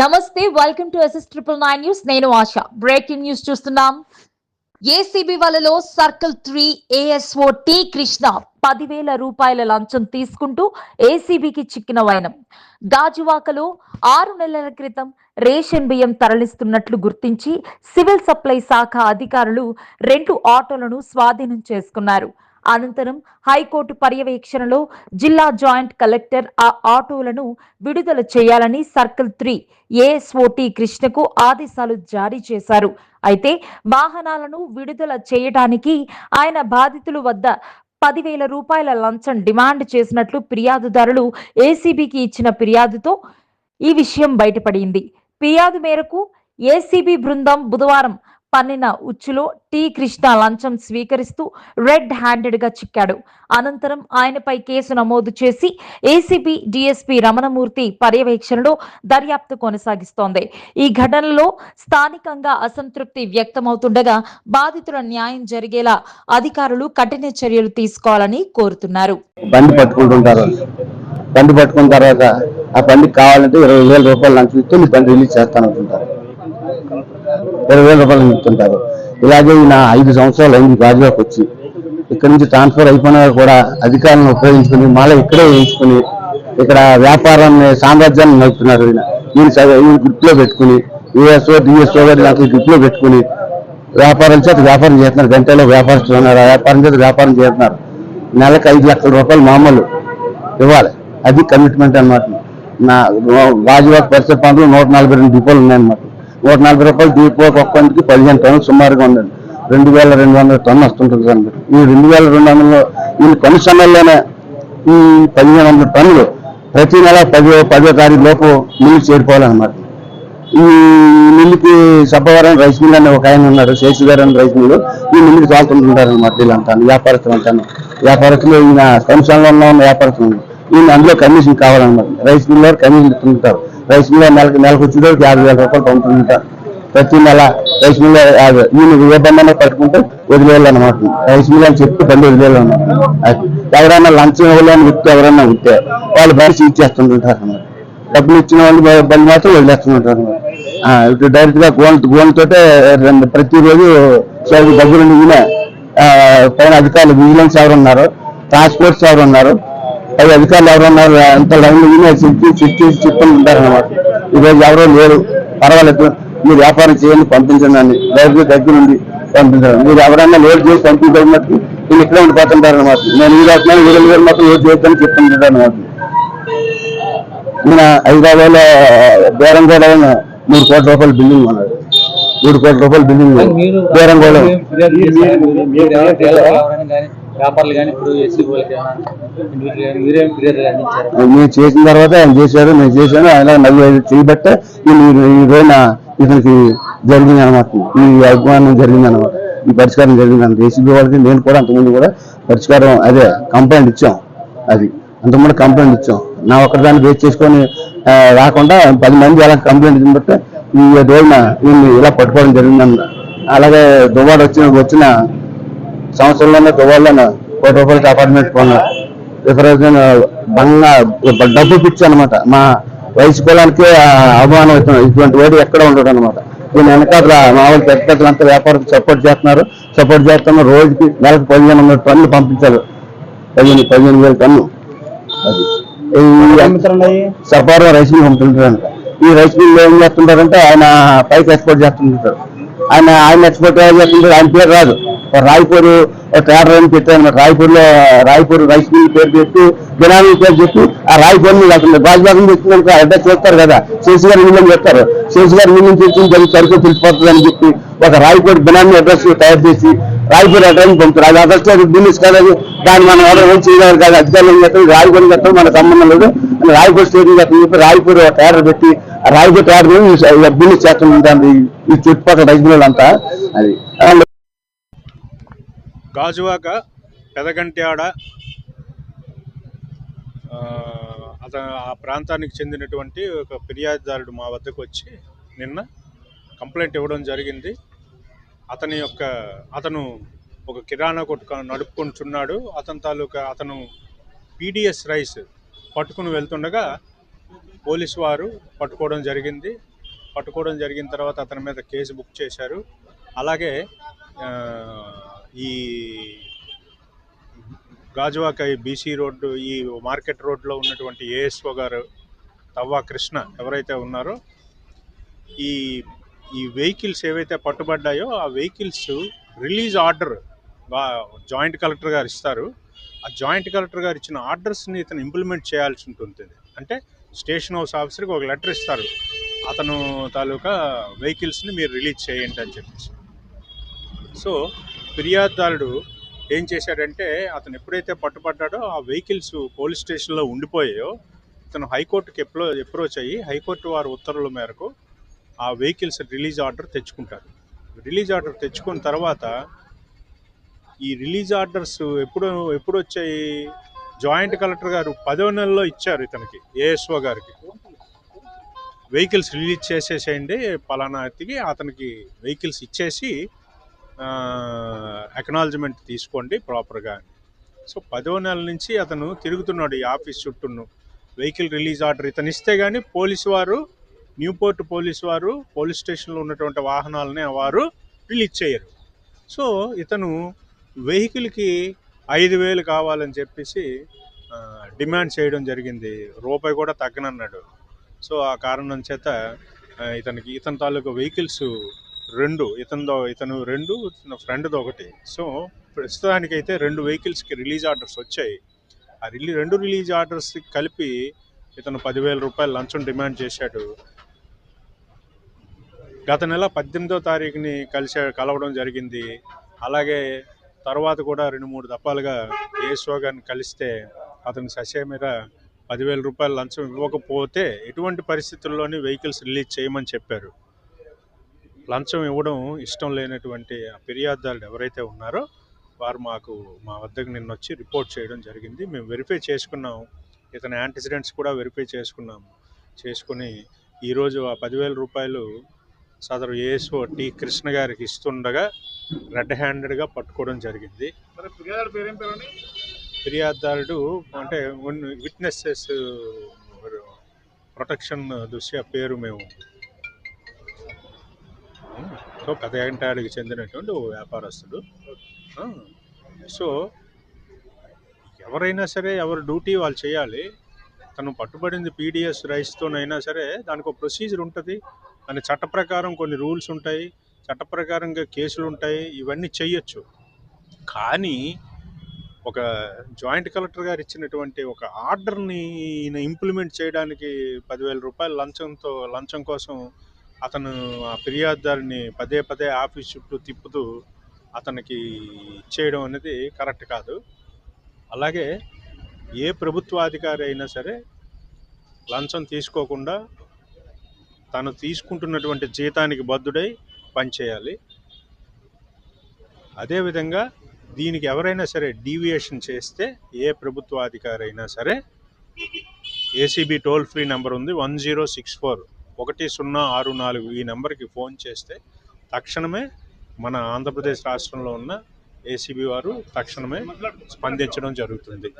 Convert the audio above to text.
నమస్తే welcome to SS triple nine news నేను Asha. Breaking news చూస్తున్నాం. ఏసీబీ వలలో circle three ASO T Krishna పదివేల రూపాయల లంచం తీసుకుంటూ ఏసీబీకి చిక్కిన వైనం. గాజువాకలో ఆరు నెలల క్రితం రేషన్ బియ్యం తరలిస్తున్నట్లు గుర్తించి సివిల్ సప్లై శాఖ అధికారులు రెండు ఆటోలను స్వాధీనం చేసుకున్నారు. అనంతరం హైకోర్టు పర్యవేక్షణలో జిల్లా జాయింట్ కలెక్టర్ ఆ ఆటోలను విడుదల చేయాలని సర్కిల్ త్రీ ఏఎస్ఓటి కృష్ణకు ఆదేశాలు జారీ చేశారు. అయితే వాహనాలను విడుదల చేయడానికి ఆయన బాధితుల వద్ద పదివేల రూపాయల లంచం డిమాండ్ చేసినట్లు ఫిర్యాదుదారులు ఏసీబీకి ఇచ్చిన ఫిర్యాదుతో ఈ విషయం బయటపడింది. ఫిర్యాదు మేరకు ఏసీబీ బృందం బుధవారం పన్నిన ఉచ్చులో టి కృష్ణ లంచం స్వీకరిస్తూ రెడ్ హ్యాండెడ్గా చిక్కాడు. అనంతరం ఆయనపై కేసు నమోదు చేసి ఏసీబీ డిఎస్పీ రమణమూర్తి పర్యవేక్షణలో దర్యాప్తు కొనసాగిస్తోంది. ఈ ఘటనలో స్థానికంగా అసంతృప్తి వ్యక్తమవుతుండగా బాధితుల న్యాయం జరిగేలా అధికారులు కఠిన చర్యలు తీసుకోవాలని కోరుతున్నారు. బండి పట్టుకుంటుంటారు బండి పట్టుకున్న తర్వాత ఆ బండి కావాలంటే ఇరవై వేల రూపాయలు లంచం ఇస్తే నీ బండి రిలీజ్ చేస్తాను అంటుంటారు ఇరవై వేల రూపాయలు ఇస్తుంటారు ఇలాగే నా ఐదు సంవత్సరాలు అయింది గాజువాకి వచ్చి. ఇక్కడ నుంచి ట్రాన్స్ఫర్ అయిపోయినా కూడా అధికారులను ఉపయోగించుకుని మళ్ళీ ఇక్కడే వేయించుకుని ఇక్కడ వ్యాపారాన్ని సామ్రాజ్యాన్ని నడుపుతున్నారు ఈయన. ఈయన గ్రిప్లో పెట్టుకుని యూఎస్ఓ డిఎస్ఓ గారు నాకు గ్రిప్లో పెట్టుకుని వ్యాపారం చేత వ్యాపారం చేస్తున్నారు. గంటలో వ్యాపారస్తులు ఉన్నారు వ్యాపారం చేత వ్యాపారం చేస్తున్నారు. నెలకు ఐదు లక్షల రూపాయలు మామూలు ఇవ్వాలి. అది కమిట్మెంట్ అన్నమాట. నా గాజువాక్ పరిసర ప్రాంతంలో నూట నలభై రెండు డిపోలు ఉన్నాయన్నమాట. నూట నలభై రూపాయలు డిపో ఒక్కంటికి పదిహేను టన్నులు సుమారుగా ఉందండి. రెండు వేల రెండు వందల టన్ను వస్తుంటుంది అన్నమాట ఈ రెండు వేల రెండు వందలు ఈ కొన్ని సమయంలోనే ఈ పదిహేను వందల టన్నులు ప్రతి నెల పదో పదో తారీఖు లోపు మిల్లు చేరిపోవాలన్నమాట. ఈ మిల్లుకి సబ్బవరం రైస్ మిల్ అనే ఒక ఆయన ఉన్నారు శేషు గారు అని రైస్ మిల్లు. ఈ మిల్లుకి తోలుతుంటుంటారు వీళ్ళంతా వ్యాపారస్తులు అంటాను వ్యాపారస్తులు ఈయన కమిషన్లో ఉన్న వ్యాపారస్తులు. ఈయన అందులో కమిషన్ కావాలన్నమాట. రైస్ మిల్ వారు కమిషన్ ఇస్తుంటారు. రైస్ మిల్ నెలకు నెలకు వచ్చేటప్పుడు యాభై వేల రూపాయలు పంపుతుంటారు ప్రతి నెల రైస్ మిల్ యాభై ఈయన ఏ బండి అయినా పట్టుకుంటే వదిలేయాలన్నమాట రైస్ మిల్ అని చెప్తే బండి వదిలేయాలన్నమాట ఎవరైనా లంచం ఇవ్వలేని వ్యక్తి ఎవరైనా ఉంటే వాళ్ళు బయట ఇచ్చేస్తుంటుంటారు అన్నమాట. డబ్బులు ఇచ్చిన వాళ్ళు బండి మాత్రం వదిలేస్తుంటారు ఆ, ఇప్పుడు డైరెక్ట్గా గోన్ గోన్తోటే రెండు ప్రతిరోజు సైడ్ దగ్గర ఈయన, పైన అధికారులు విజిలెన్స్ ఎవరు ఉన్నారు ట్రాన్స్పోర్ట్స్ ఎవరు ఉన్నారు పై అధికారులు ఎవరు ఉన్నారు అంత లైన్ ఈయన చెక్ చెక్ చేసి చెప్తూ ఉంటారు అనమాట ఈరోజు ఎవరో లేరు. పర్వాలేదు మీరు వ్యాపారం చేయండి పంపించండి అని. గా దగ్గర నుండి పంపించండి. మీరు ఎవరైనా లోడ్ చేసి పంపించడం మట్టుకు నేను ఇక్కడే ఉండిపోతుంటారు అనమాట నేను ఈ రాస్తున్నాను వీళ్ళు వీళ్ళు మాత్రం లోడ్ చేయొద్దని అనమాట మన హైదరాబాద్లో బేరం కూడా మూడు కోట్ల రూపాయల బిల్డింగ్ ఉన్నది. మూడు కోట్ల రూపాయల బిల్డింగ్ బేరం కూడా కానీ వ్యాపారులు కానీ ఇప్పుడు ఎస్సీ వాళ్ళకి నేను చేసిన తర్వాత ఆయన చేశారు నేను చేశాను ఆయన నవ్వు చేయబట్టే ఈ ఈ రోజున ఇతనికి జరిగింది అనమాట. ఈ అభిమానం జరిగింది అనమాట. ఈ పరిష్కారం జరిగింది అనమాట. ఏసీబీ వాళ్ళకి నేను కూడా అంతకుముందు కూడా పరిష్కారం అదే కంప్లైంట్ ఇచ్చాం. అది అంతకుముందు కంప్లైంట్ ఇచ్చాం. నా ఒక్కదాన్ని బేస్ చేసుకొని రాకుండా పది మంది అలా కంప్లైంట్ ఇచ్చిన బట్టి ఈ రోజున ఇలా పట్టుకోవడం జరిగిందన్న. అలాగే దువ్వాడు వచ్చిన వచ్చిన సంవత్సరంలోనే దుబాడులోనే కోటి రూపాయలకి అపార్ట్మెంట్ కొన్నారు విపరీతమైన బంగా డబ్బు పిచ్చి అనమాట మా వయసు కులానికి అవమానం అవుతుంది ఇటువంటి వాడు ఎక్కడ ఉండడు అనమాట దీని వెనకాల మామూలు పెద్ద పెద్దలంతా వ్యాపారం సపోర్ట్ చేస్తున్నారు. సపోర్ట్ చేస్తున్నారు రోజుకి నెలకు పదిహేను వందల టన్నులు పంపించారు. పదిహేను పదిహేను వేల టన్ను. అది. సపారం రైస్ మిల్ పంపుతుంటారు ఈ రైస్ మిల్ ఏం చేస్తుంటారంటే ఆయన పైకి ఎక్స్పోర్ట్ చేస్తుంటారు. ఆయన ఆయన ఎక్స్పోర్ట్ చేస్తుంటారు? ఆయన పేరు రాదు. రాయపూర్ ట్రేడర్ అని పెట్టాను రాయపూర్లో రాయపూర్ రైస్ మిల్ పేరు పెట్టి బినామీ పేరు చెప్పి ఆ రాయపూర్ మిల్ అసలు రాజభాగం తెచ్చుకున్నాక అడ్రస్ చేస్తారు కదా. శేషి గారి మిల్ అని చెప్తారు. శేషి గారి మిల్ నుంచి తెచ్చిన సరుకు తెలిసిపోతుంది అని చెప్పి ఒక రాయపూర్ బినామీ అడ్రస్ తయారు చేసి రాయపూర్ అడ్రస్ పంపుతారు. అది అడ్రస్ బిజినెస్ కాదు దాన్ని మనం ఎవరు ఏం చేయగలరు కాదు. అధికారులు ఏం రాయపూర్ చేస్తాం మన సంబంధం లేదు. అని రాయపూర్ స్టేషన్ చేస్తాం చెప్పి రాయపూర్ ట్రేడర్ పెట్టి ఆ రాయపూర్ ట్రేడర్ బిజినెస్ చేస్తుంటారు ఈ- ఈ చుట్టుపక్కల రైస్ అంతా. అది. గాజువాక పెదగంట్యాడ అతను ఆ ప్రాంతానికి చెందినటువంటి ఒక ఫిర్యాదుదారుడు మా వద్దకు వచ్చి నిన్న కంప్లైంట్ ఇవ్వడం జరిగింది. అతని యొక్క అతను ఒక కిరాణా కొట్టు నడుపుకుంటున్నాడు. అతని తాలూకా అతను పీడిఎస్ రైస్ పట్టుకుని వెళ్తుండగా పోలీసు వారు పట్టుకోవడం జరిగింది. పట్టుకోవడం జరిగిన తర్వాత అతని మీద కేసు బుక్ చేశారు. అలాగే ఈ గాజువాక ఈ బీసీ రోడ్డు ఈ మార్కెట్ రోడ్లో ఉన్నటువంటి ఏఎస్ఓ గారు తవ్వా కృష్ణ ఎవరైతే ఉన్నారో ఈ ఈ వెహికల్స్ ఏవైతే పట్టుబడ్డాయో ఆ vehicles release order joint collector గారు ఇస్తారు. ఆ జాయింట్ కలెక్టర్ గారు ఇచ్చిన ఆర్డర్స్ని ఇతను ఇంప్లిమెంట్ చేయాల్సి ఉంటుంది. అంటే స్టేషన్ హౌస్ ఆఫీసర్కి ఒక లెటర్ ఇస్తారు. అతను తాలూకా వెహికల్స్ని మీరు రిలీజ్ చేయండి అని చెప్పేసి. సో ఫిర్యాదుదారుడు ఏం చేశాడంటే అతను ఎప్పుడైతే పట్టుబడ్డాడో ఆ వెహికల్స్ పోలీస్ స్టేషన్లో ఉండిపోయాయో అతను హైకోర్టుకి ఎప్పుడో అప్రోచ్ అయ్యి హైకోర్టు వారి ఉత్తర్వుల మేరకు ఆ వెహికల్స్ రిలీజ్ ఆర్డర్ తెచ్చుకుంటారు. రిలీజ్ ఆర్డర్ తెచ్చుకున్న తర్వాత ఈ రిలీజ్ ఆర్డర్స్ ఎప్పుడు ఎప్పుడు వచ్చాయి జాయింట్ కలెక్టర్ గారు పదో నెలలో ఇచ్చారు ఇతనికి ఏఎస్ఓ గారికి. వెహికల్స్ రిలీజ్ చేసేసేయండి పలానా వ్యక్తికి అతనికి వెహికల్స్ ఇచ్చేసి అక్నాలజ్మెంట్ తీసుకోండి ప్రాపర్గా సో పదో నెల నుంచి అతను తిరుగుతున్నాడు ఈ ఆఫీస్ చుట్టూను. వెహికల్ రిలీజ్ ఆర్డర్ ఇతను ఇస్తే కానీ పోలీసు వారు న్యూపోర్ట్ పోలీసు వారు పోలీస్ స్టేషన్లో ఉన్నటువంటి వాహనాలని వారు రిలీజ్ చేయరు. సో ఇతను వెహికల్కి ఐదు వేలు కావాలని చెప్పేసి డిమాండ్ చేయడం జరిగింది. రూపాయి కూడా తగ్గనన్నాడు. సో ఆ కారణం చేత ఇతనికి ఇతని తాలూకు వెహికల్స్ రెండు ఇతనిదో ఇతను రెండు ఫ్రెండ్ది ఒకటి. సో ప్రస్తుతానికైతే రెండు వెహికల్స్కి రిలీజ్ ఆర్డర్స్ వచ్చాయి. ఆ రిలీ రెండు రిలీజ్ ఆర్డర్స్ కలిపి ఇతను పదివేల రూపాయలు లంచం డిమాండ్ చేశాడు. గత నెల పద్దెనిమిదో తారీఖుని కలిసే కలవడం జరిగింది. అలాగే తర్వాత కూడా రెండు మూడు దఫాలుగా ఏ గారిని కలిస్తే అతను ససేమిర పదివేల రూపాయలు లంచం ఇవ్వకపోతే ఎటువంటి పరిస్థితుల్లోని వెహికల్స్ రిలీజ్ చేయమని చెప్పారు. లంచం ఇవ్వడం ఇష్టం లేనటువంటి ఆ ఫిర్యాదుదారులు ఎవరైతే ఉన్నారో వారు మాకు మా వద్దకు నిన్న వచ్చి రిపోర్ట్ చేయడం జరిగింది. మేము వెరిఫై చేసుకున్నాం. ఇతని యాంటిసిడెంట్స్ కూడా వెరిఫై చేసుకున్నాము. చేసుకుని ఈరోజు ఆ పదివేల రూపాయలు సదరు ఏఎస్ఓ టి కృష్ణ గారికి ఇస్తుండగా రెడ్ హ్యాండెడ్గా పట్టుకోవడం జరిగింది. ఫిర్యాదుదారుడు అంటే విట్నెసెస్ ప్రొటెక్షన్ దృష్ట్యా పేరు మేము సో కథగంటాడికి చెందినటువంటి ఓ వ్యాపారస్తుడు. సో ఎవరైనా సరే ఎవరి డ్యూటీ వాళ్ళు చేయాలి. తను పట్టుబడింది పీడిఎస్ రైస్తోనైనా సరే దానికి ఒక ప్రొసీజర్ ఉంటుంది. దాని చట్ట ప్రకారం కొన్ని రూల్స్ ఉంటాయి. చట్ట ప్రకారంగా కేసులు ఉంటాయి. ఇవన్నీ చెయ్యొచ్చు. కానీ ఒక జాయింట్ కలెక్టర్ గారు ఇచ్చినటువంటి ఒక ఆర్డర్ని ఈయన ఇంప్లిమెంట్ చేయడానికి పదివేల రూపాయల లంచంతో లంచం కోసం అతను ఆ ఫిర్యాదుదారిని పదే పదే ఆఫీస్ చుట్టూ తిప్పుతూ అతనికి ఇచ్చేయడం అనేది కరెక్ట్ కాదు. అలాగే ఏ ప్రభుత్వాధికారి అయినా సరే లంచం తీసుకోకుండా తను తీసుకుంటున్నటువంటి జీతానికి బద్దుడై పనిచేయాలి అదేవిధంగా దీనికి ఎవరైనా సరే డీవియేషన్ చేస్తే ఏ ప్రభుత్వాధికారి అయినా సరే ఏసీబీ టోల్ ఫ్రీ నెంబర్ ఉంది వన్ జీరో సిక్స్ ఫోర్. ఒకటి సున్నా ఆరు నాలుగు ఈ నెంబర్కి ఫోన్ చేస్తే తక్షణమే మన ఆంధ్రప్రదేశ్ రాష్ట్రంలో ఉన్న ఏసీబీ వారు తక్షణమే స్పందించడం జరుగుతుంది.